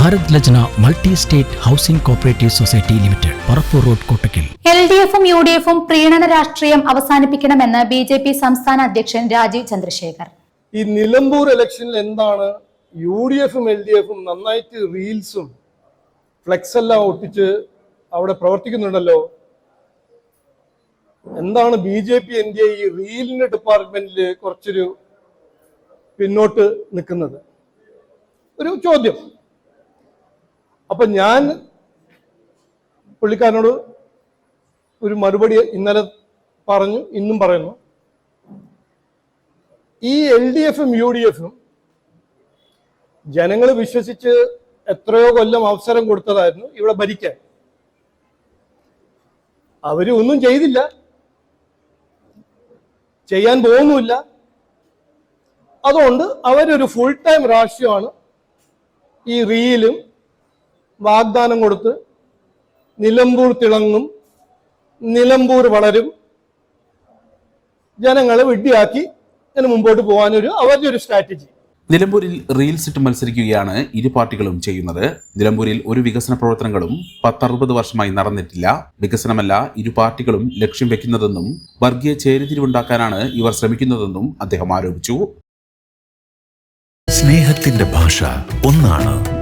Bharat Lajna multi state housing cooperative society limited Parappur road Kottakkal. L D എഫും U D എഫും പ്രീണന രാഷ്ട്രീയം അവസാനിപ്പിക്കണമെന്ന് ബി ജെ പി സംസ്ഥാന അധ്യക്ഷൻ രാജീവ് ചന്ദ്രശേഖർ. ഈ നിലമ്പൂർ ഇലക്ഷനിൽ എന്താണ് യു ഡി എഫും എൽ ഡി എഫും നന്നായിട്ട് റീൽസും ഫ്ലെക്സ് എല്ലാം ഒട്ടിച്ച് അവിടെ പ്രവർത്തിക്കുന്നുണ്ടല്ലോ? എന്താണ് B J P N D A ഈ റീലിന്റെ ഡിപ്പാർട്ട്മെന്റിൽ കുറച്ചൊരു പിന്നോട്ട് നിൽക്കുന്നത്? ഒരു ചോദ്യം. അപ്പൊ ഞാൻ പുള്ളിക്കാരനോട് ഒരു മറുപടി ഇന്നലെ പറഞ്ഞു ഇന്നും പറയുന്നു. ഈ എൽ ഡി എഫും യു ഡി എഫും ജനങ്ങൾ വിശ്വസിച്ച് എത്രയോ കൊല്ലം അവസരം കൊടുത്തതായിരുന്നു ഇവിടെ ഭരിക്കാൻ. അവർ ഒന്നും ചെയ്തില്ല. ചെയ്യാൻ പോകുന്നുമില്ല. അതുകൊണ്ട് അവരൊരു ഫുൾ ടൈം രാഷ്ട്രീയമാണ് ഈ റീലും വാഗ്ദാനം കൊടുത്ത് നിലമ്പൂർ തിളങ്ങും നിലമ്പൂർ വളരും. ജനങ്ങളെ വിഡ്ഢിയാക്കി ഇതിന് മുമ്പോട്ട് പോകാനൊരു അവരുടെ ഒരു സ്ട്രാറ്റജി നിലമ്പൂരിൽ റീൽസ് ഇട്ട് മത്സരിക്കുകയാണ് ഇരു പാർട്ടികളും ചെയ്യുന്നത്. നിലമ്പൂരിൽ ഒരു വികസന പ്രവർത്തനങ്ങളും പത്തറുപത് വർഷമായി നടന്നിട്ടില്ല. വികസനമല്ല ഇരു പാർട്ടികളും ലക്ഷ്യം വെക്കുന്നതെന്നും വർഗീയ ചേരിതിരിവുണ്ടാക്കാനാണ് ഇവർ ശ്രമിക്കുന്നതെന്നും അദ്ദേഹം ആരോപിച്ചു. സ്നേഹത്തിന്റെ ഭാഷ ഒന്നാണ്.